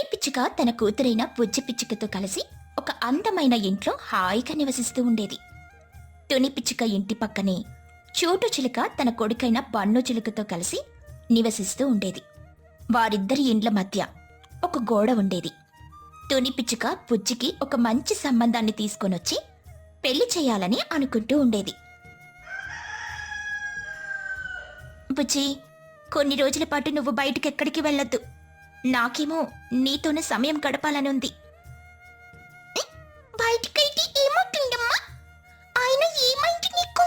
తుని పిచ్చుక తన కూతురైన బుజ్జి పిచ్చుకతో కలిసి ఒక అందమైన ఇంట్లో హాయిగా నివసిస్తూ ఉండేది. తుని పిచ్చుక ఇంటి పక్కనే చోటు చిలుక తన కొడుకైన బన్ను చిలుకతో కలిసి నివసిస్తూ ఉండేది. వారిద్దరి ఇండ్ల మధ్య ఒక గోడ ఉండేది. తుని పిచ్చుక బుజ్జికి ఒక మంచి సంబంధాన్ని తీసుకొనొచ్చి పెళ్ళి చేయాలని అనుకుంటూ ఉండేది. బుజ్జి కొన్ని రోజుల పాటు నువ్వు బయటకెక్కడికి వెళ్ళద్దు వెళ్ళొద్దు. నాకేమో నీతోనే సమయం గడపాలని ఉంది బయటికైతే ఏమవుతుందమ్మా? ఆయన ఏమైంది నీకు?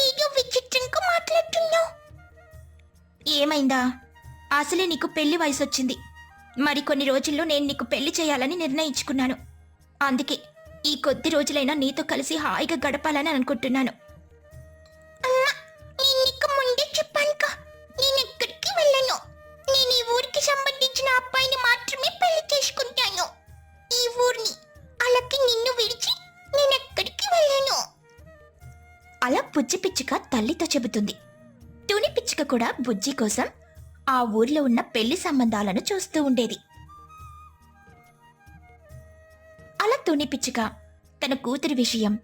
ఏదో విచిత్రంగా మాట్లాడుతున్నావు. ఏమైందా? అసలే నీకు పెళ్ళి వయసు వచ్చింది మరి కొన్ని రోజుల్లో నేను నీకు పెళ్ళి చేయాలని నిర్ణయించుకున్నాను. అందుకే ఈ కొద్ది రోజులైనా నీతో కలిసి హాయిగా గడపాలని అనుకుంటున్నాను. అలా బుజ్జి పిచ్చుక తల్లితో చెబుతుంది. తుని పిచ్చుక కూడా బుజ్జి కోసం ఆ ఊర్లో ఉన్న పెళ్ళి సంబంధాలను చూస్తూ ఉండేది. అలా తుని పిచ్చుక తన కూతురి విషయం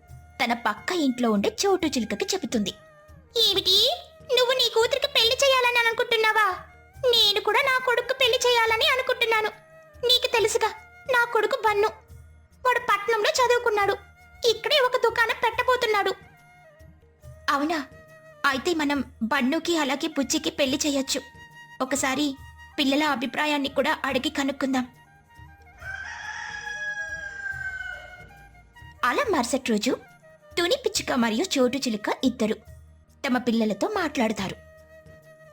తన పక్క ఇంట్లో ఉండే చోటు చిలుకకి చెబుతుంది. ఏమిటి? నువ్వు నీ కూతురికి పెళ్ళి చేయాలని అనుకుంటున్నావా? నేను కూడా నా కొడుకు పెళ్ళి చేయాలని అనుకుంటున్నాను. నీకు తెలుసుగా నా కొడుకు బన్ను. వాడు పట్నంలో చదువుకున్నాడు. ఇక్కడే ఒక దుకాణం పెట్టబోతున్నాడు. అవునా? అయితే మనం బన్నుకి అలాగే బుజ్జికి పెళ్ళి చేయొచ్చు. ఒకసారి పిల్లల అభిప్రాయాన్ని కూడా అడిగి కనుక్కుందాం. అలా మరుసటి రోజు తుని పిచ్చుక మరియు చోటు చిలుక ఇద్దరు తమ పిల్లలతో మాట్లాడతారు.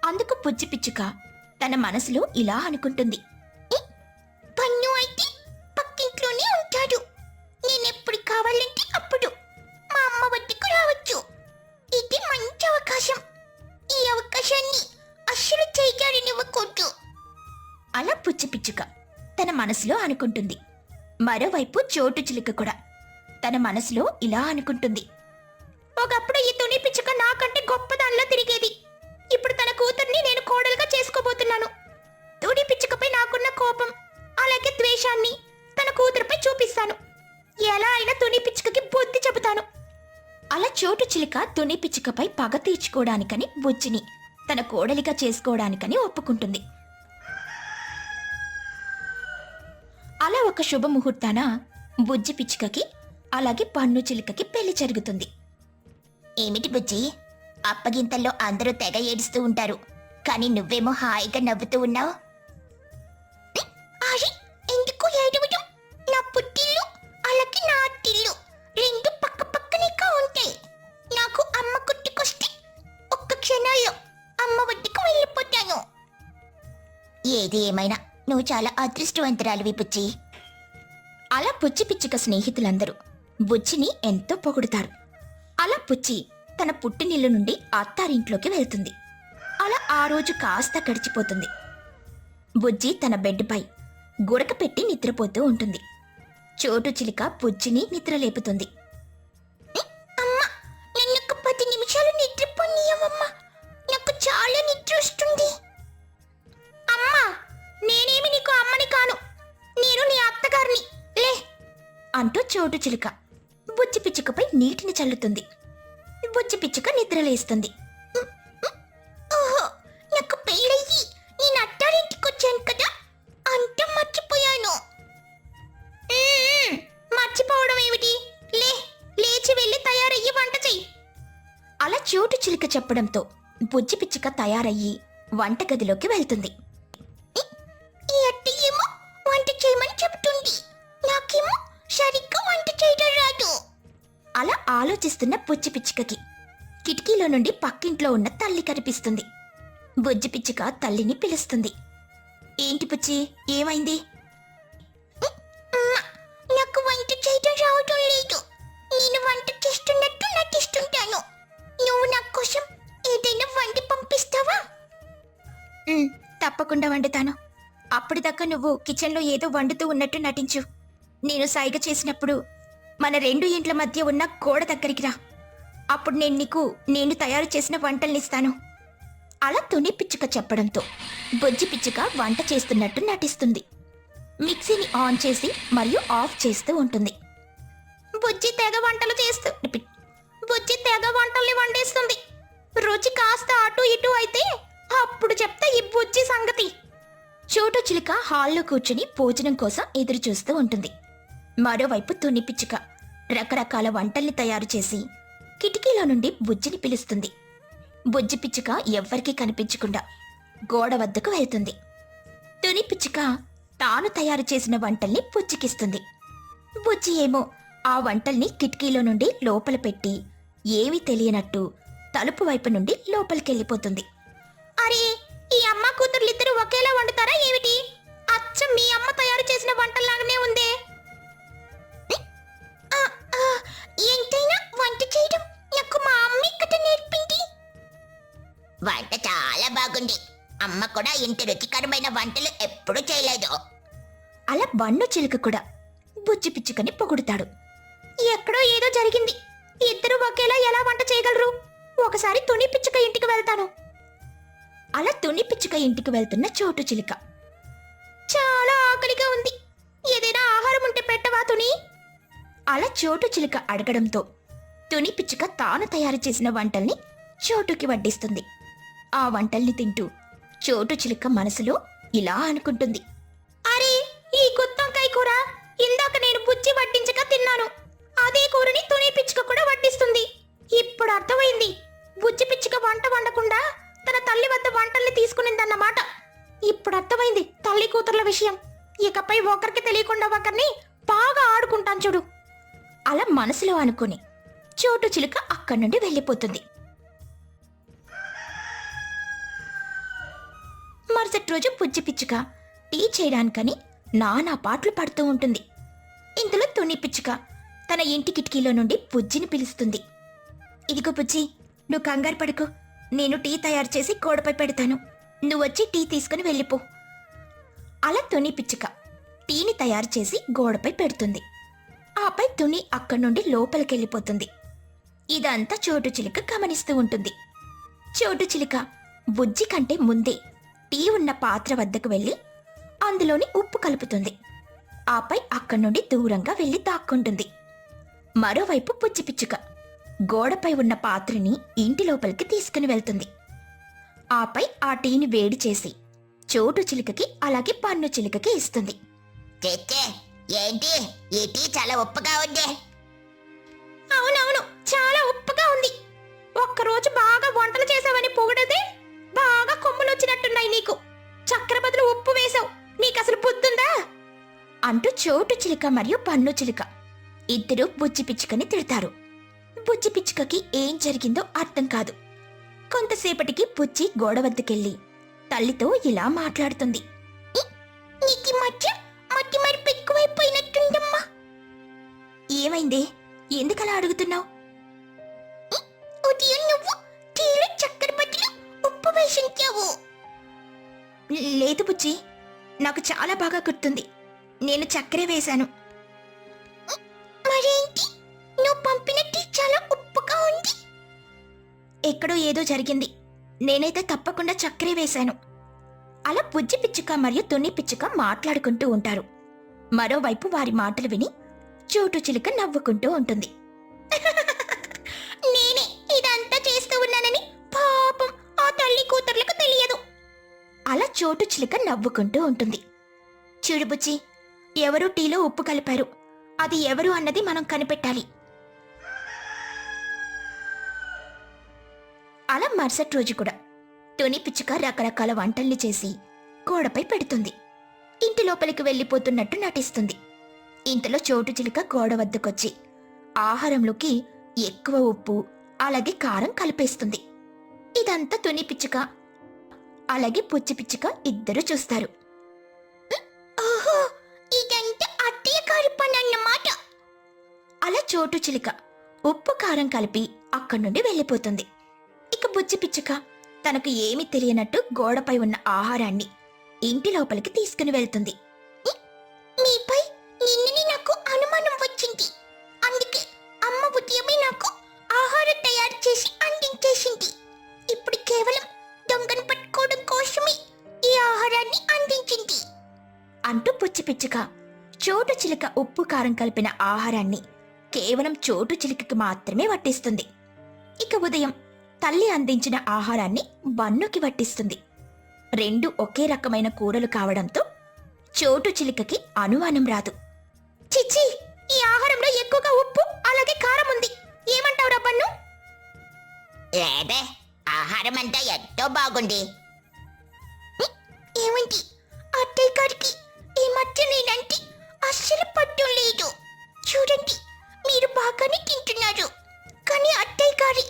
అందుకు పుచ్చి పిచ్చుక తన మనసులో ఇలా అనుకుంటుంది. అలా పుచ్చిపిచ్చుక తన మనసులో అనుకుంటుంది. మరోవైపు చోటు చిలుక కూడా తన మనసులో ఇలా అనుకుంటుంది. ఒకప్పుడు ఈ తుని పిచ్చుక నాకంటే గొప్ప దానిలో తిరిగేది. ఇప్పుడు తన కూతుర్ని నేను కోడలుగా చేసుకోబోతున్నాను. తుని పిచ్చుకపై నాకున్న కోపం అలాగే ద్వేషాన్ని తన కూతురుపై చూపిస్తాను. ఎలా అయినా తుని పిచ్చుకకి బుద్ధి చెబుతాను. అలా చోటు చిలుక తుని పిచ్చుకపై పగ తీర్చుకోవడానికని బుజ్జిని తన కోడలిగా చేసుకోవడానికని ఒప్పుకుంటుంది. ఒక శుభముహూర్తాన బుజ్జి పిచ్చుకకి అలాగే పన్ను చిలుకకి పెళ్ళి జరుగుతుంది. ఏమిటి బుజ్జి? అప్పగింతల్లో అందరూ తెగ ఏడుస్తూ ఉంటారు. కానీ నువ్వేమో హాయిగా నవ్వుతూ ఉన్నావు. ఎందుకు ఏడవడం? నా పుట్టిల్లు అలాగే నా అత్తిల్లు రెండు పక్క పక్కనేగా ఉంటాయి. నాకు అమ్మ గుర్తుకొస్తే ఒక్క క్షణాల్లో అమ్మ వద్దకు వెళ్ళిపోతాను. ఏది ఏమైనా నువ్వు చాలా అదృష్టవంతురాలివి బుజ్జి. అలా పుచ్చి పిచ్చుక స్నేహితులందరూ బుజ్జిని ఎంతో పొగుడుతారు. అలా పుచ్చి తన పుట్టినిల్లు నుండి అత్తారింట్లోకి వెళ్తుంది. అలా ఆ రోజు కాస్త గడిచిపోతుంది. బుజ్జి తన బెడ్పై గురక పెట్టి నిద్రపోతూ ఉంటుంది. చోటు చిలుక బుజ్జిని నిద్రలేపుతుంది. చోటు చిలుక. బుజ్జి పిచ్చుకపై నీటిని చల్లుతుంది. బుజ్జి పిచ్చుక నిద్రలేస్తుంది. ఓహో నాకు పెళ్ళయ్యి. నేను అత్తారింటికి వచ్చాను కదా. అంత మర్చిపోయాను. మర్చిపోవడం ఏమిటి? లే లేచి వెళ్ళి తయారయ్యి వంట చెయ్యి. అలా చోటు చిలుక చెప్పడంతో బుజ్జి పిచ్చుక తయారయ్యి వంటగదిలోకి వెళ్తుంది. ఆలోచిస్తున్న బుజ్జి పిచ్చుకకి. కిటికీలో నుండి పక్కింట్లో ఉన్న తల్లి కనిపిస్తుంది. బుజ్జి పిచ్చుక తల్లిని పిలుస్తుంది. ఏంటి పుచ్చి ఏమైంది? నాకు వంట చేయడం రావడం లేదు. నేను వంట చేస్తున్నట్టు నటిస్తుంటాను. నువ్వు నా కోసం ఏదైనా వండి పంపిస్తావా? తప్పకుండా వండుతాను. అప్పటిదాకా నువ్వు కిచెన్లో ఏదో వండుతూ ఉన్నట్టు నటించు. నేను సైగ చేసినప్పుడు మన రెండు ఇంట్ల మధ్య ఉన్న గోడ దగ్గరికి రా. అప్పుడు నేను నీకు నేను తయారు చేసిన వంటల్నిస్తాను అలా తుని పిచ్చుక చెప్పడంతో బొజ్జి పిచ్చుక వంట చేస్తున్నట్టు నటిస్తుంది. మిక్సీని ఆన్ చేసి మరియు ఆఫ్ చేస్తూ ఉంటుంది. బుజ్జి తెగ వంటలు చేస్తూ బుజ్జి తెగ వంటల్ని వండేస్తుంది. రుచి కాస్త అటు ఇటు అయితే అప్పుడు చెప్తా ఈ బుజ్జి సంగతి. చోటు చిలుక హాల్లో కూర్చుని భోజనం కోసం ఎదురు చూస్తూ ఉంటుంది. మరోవైపు తుని పిచ్చుక రకరకాల వంటల్ని తయారు చేసి కిటికీలో నుండి బుజ్జిని పిలుస్తుంది. బుజ్జి పిచ్చుక ఎవ్వరికీ కనిపించకుండా గోడ వద్దకు వెళ్తుంది. తుని పిచ్చుక తాను తయారు చేసిన వంటల్ని బుజ్జికిస్తుంది. బుజ్జి ఏమో ఆ వంటల్ని కిటికీలో నుండి లోపల పెట్టి ఏమీ తెలియనట్టు తలుపు వైపు నుండి లోపలికెళ్ళిపోతుంది. అరే ఈ అమ్మ కూతుర్లిద్దరూ ఒకేలా వండుతారా ఏమిటి? అచ్చం మీ అమ్మ తయారు చేసిన వంటలాగానే ఉందే. ఆ, ఎంతైనా వంట చేయడం నాకు మా అమ్మ ఇక్కడ నేర్పింది. వంట చాలా బాగుంది. అమ్మ కూడా ఇంత రుచికరమైన వంటలు ఎప్పుడూ చేయలేదు. అలా బన్ను చిలుక కూడా బుజ్జి పిచ్చుకని పొగుడుతాడు. ఎక్కడో ఏదో జరిగింది. ఇద్దరు ఒకేలా ఎలా వంట చేయగలరు? ఒకసారి తుని పిచ్చుక ఇంటికి వెళ్తాను. అలా తుని పిచ్చుక ఇంటికి వెళ్తున్న చోటు చిలుక. చాలా ఆకలిగా ఉంది. ఏదైనా అలా చోటు చిలుక అడగడంతో తుని పిచ్చుక తాను తయారు చేసిన వంటల్ని చోటుకి వడ్డిస్తుంది. ఆ వంటల్ని తింటూ చోటు చిలుక మనసులో ఇలా అనుకుంటుంది. అరే ఈ గుత్తంకాయ కూర ఇందాక నేను బుజ్జి వడ్డించక తిన్నాను. అదే కూరని తుని పిచ్చుక కూడా వడ్డిస్తుంది. ఇప్పుడు అర్థమైంది. బుజ్జి పిచ్చుక వంట వండకుండా తన తల్లి వద్ద వంటల్ని తీసుకునిందన్నమాట. ఇప్పుడు అర్థమైంది తల్లి కూతుర్ల విషయం. ఇకపై ఒకరికి తెలియకుండా ఒకరిని బాగా ఆడుకుంటాను చూడు. అలా మనసులో అనుకుని చోటు చిలుక అక్కడి నుండి వెళ్ళిపోతుంది. మరుసటి రోజు పుజ్జి పిచ్చుక టీ చేయడానికని నానా పాటలు పడుతూ ఉంటుంది. ఇందులో తుని పిచ్చుక తన ఇంటి కిటికీలో నుండి పుజ్జిని పిలుస్తుంది. ఇదిగో పుజ్జి నువ్వు కంగారు పడుకో. నేను టీ తయారు చేసి గోడపై పెడతాను. నువ్వు వచ్చి టీ తీసుకుని వెళ్ళిపో. అలా తుని పిచ్చుక టీని తయారు చేసి గోడపై పెడుతుంది. ఆపై తుని అక్కడి నుండి లోపలికెళ్ళిపోతుంది. ఇదంతా చోటు చిలుక గమనిస్తూ ఉంటుంది. చోటు చిలుక బుజ్జి కంటే ముందే టీ ఉన్న పాత్ర వద్దకు వెళ్ళి అందులోని ఉప్పు కలుపుతుంది. ఆపై అక్కడి నుండి దూరంగా వెళ్ళి దాక్కుంటుంది. మరోవైపు బుజ్జి పిచ్చుక గోడపై ఉన్న పాత్రని ఇంటి లోపలికి తీసుకుని వెళ్తుంది. ఆపై ఆ టీని వేడి చేసి చోటు చిలుకకి అలాగే పన్ను చిలుకకి ఇస్తుంది. ఏంటి? ఈ టీ చాలా ఉప్పుగా ఉంది. అవునవును చాలా ఉప్పుగా ఉంది. ఒక్కరోజు బాగా వంటలు చేసావని పొగడదే బాగా కొమ్ములు వచ్చినట్టున్నాయి నీకు. చక్కెర బదులు ఉప్పు వేశావు నీకు అసలు బుద్ధుందా? అంటూ చోటు చిలుక మరియు పన్ను చిలుక. ఇద్దరు బుజ్జి పిచ్చుకని తిడతారు. బుజ్జి పిచ్చుకకి ఏం జరిగిందో అర్థం కాదు. కొంతసేపటికి బుజ్జి గోడ వద్దకెళ్ళి తల్లితో ఇలా మాట్లాడుతుంది. నీకు మధ్య మట్టి మరిపు ఎక్కువైపోయినట్టుందమ్మా ఏమైంది? ఎందుకలా అడుగుతున్నావు? ఉదయం నువ్వు టీలో చక్కెర బదులు ఉప్పు వేసించావు. లేదు బుజ్జి నాకు చాలా బాగా గుర్తుంది. నేను చక్కెర వేశాను. మరేంటి? నువ్వు పంపిన టీ చాలా ఉప్పుగా ఉంది. ఎక్కడో ఏదో జరిగింది. నేనైతే తప్పకుండా చక్కెర వేశాను. అలా బుజ్జి పిచ్చుక మరియు తుని పిచ్చుక మాట్లాడుకుంటూ ఉంటారు. మరోవైపు వారి మాటలు విని చోటు చిలుక నవ్వుకుంటూ ఉంటుంది. నేనే ఇదంతా చేస్తూ ఉన్నానని పాపం ఆ తల్లి కూతుర్లకు తెలియదు. అలా చోటు చిలుక నవ్వుకుంటూ ఉంటుంది. చూడు బుజ్జి ఎవరు టీలో ఉప్పు కలిపారు? అది ఎవరు అన్నది మనం కనిపెట్టాలి. అలా మరుసటి రోజు కూడా తుని పిచ్చుక రకరకాల వంటల్ని చేసి గోడపై పెడుతుంది. ఇంటి లోపలికి వెళ్ళిపోతున్నట్టు నటిస్తుంది. ఇంతలో చోటు చిలుక గోడ వద్దకొచ్చి ఆహారంలోకి ఎక్కువ ఉప్పు అలాగే కారం కలిపేస్తుంది. ఇదంతా తుని పిచ్చుక అలాగే పుచ్చి పిచ్చుక ఇద్దరు చూస్తారు. ఓహో! ఇదంతా అత్తయ్య గారి పని అన్నమాట అలా చోటు చిలుక ఉప్పు కారం కలిపి అక్కడి నుండి వెళ్ళిపోతుంది. ఇక బుజ్జి పిచ్చుక తనకు ఏమీ తెలియనట్టు గోడపై ఉన్న ఆహారాన్ని ఇంటి లోపలికి తీసుకుని వెళ్తుంది. మీపై నిన్ననే నాకు అనుమానం వచ్చింది. అందుకే అమ్మ ఉదయమే నాకు ఆహారం తయారు చేసి అందించేసింది. ఇప్పుడు కేవలం దొంగను పట్టుకోవడం కోసమే ఈ ఆహారాన్ని అందించింది. అంటూ పుచ్చిపిచ్చుక చోటు చిలుక ఉప్పు కారం కలిపిన ఆహారాన్ని కేవలం చోటు చిలుకకి మాత్రమే వట్టిస్తుంది ఇక ఉదయం తల్లి అందించిన ఆహారాన్ని బన్నుకి వడ్డిస్తుంది. రెండు ఒకే రకమైన కూరలు కావడంతో చోటు చిలుకకి అనుమానం రాదు. చిచ్చి ఈ ఆహారంలో ఎక్కువగా ఉప్పు అలాగే కారం ఉంది. ఏమంటావురా బన్ను లేదే ఆహారం అంతా ఎంతో బాగుంది. ఏమండి? అత్తయ్య గారికి ఈ మధ్య నేనంటే అస్సలు పట్టు లేదు. చూడండి మీరు బాగానే తింటున్నారు. కానీ అత్తయ్య గారి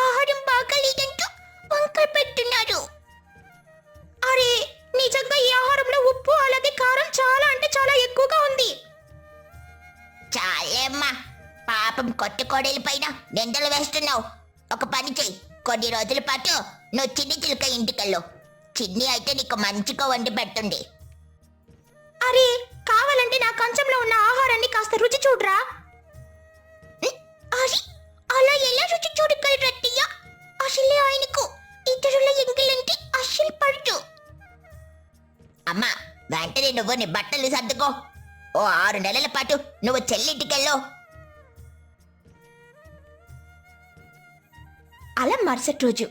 ఆహారం బాగాలేదంటూ వంకర పెట్టున్నారు అరే నిజంగా ఈ ఆహారంలో ఉప్పు అలాగే కారం చాలా అంటే చాలా ఎక్కువగా ఉంది. చాలేమ్మా పాపం కొత్త కోడలి పైన నిందలు వేస్తున్నావు. ఒక పని చెయ్యి కొన్ని రోజుల పాటు నువ్వు చిన్ని చిలుక ఇంటికెళ్ళు. చిన్ని అయితే నీకు మంచిగా వండి పెడుతుంది. అరే కావాలంటే నా కంచంలో ఉన్న ఆహారాన్ని కాస్త రుచి చూడరా. నువ్వు నీ బట్టలు సర్దుకో. ఓ ఆరు నెలల పాటు నువ్వు చెల్లింటికెళ్ళు. అలా మరుసటి రోజు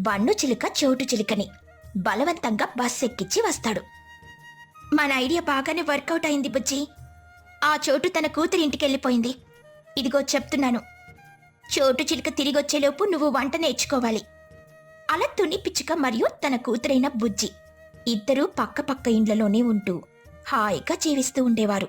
బన్ను చిలుక చోటు చిలుకని బలవంతంగా బస్ ఎక్కించి వస్తాడు. మన ఐడియా బాగానే వర్కౌట్ అయింది బుజ్జి. ఆ చోటు తన కూతురి ఇంటికి వెళ్ళిపోయింది ఇదిగో చెప్తున్నాను. చోటు చిలుక తిరిగొచ్చేలోపు నువ్వు వంట నేర్చుకోవాలి. అలా తుని పిచ్చుక మరియు తన కూతురైన బుజ్జి ఇద్దరూ పక్క పక్క ఇండ్లలోనే ఉంటూ హాయిగా జీవిస్తూ ఉండేవారు.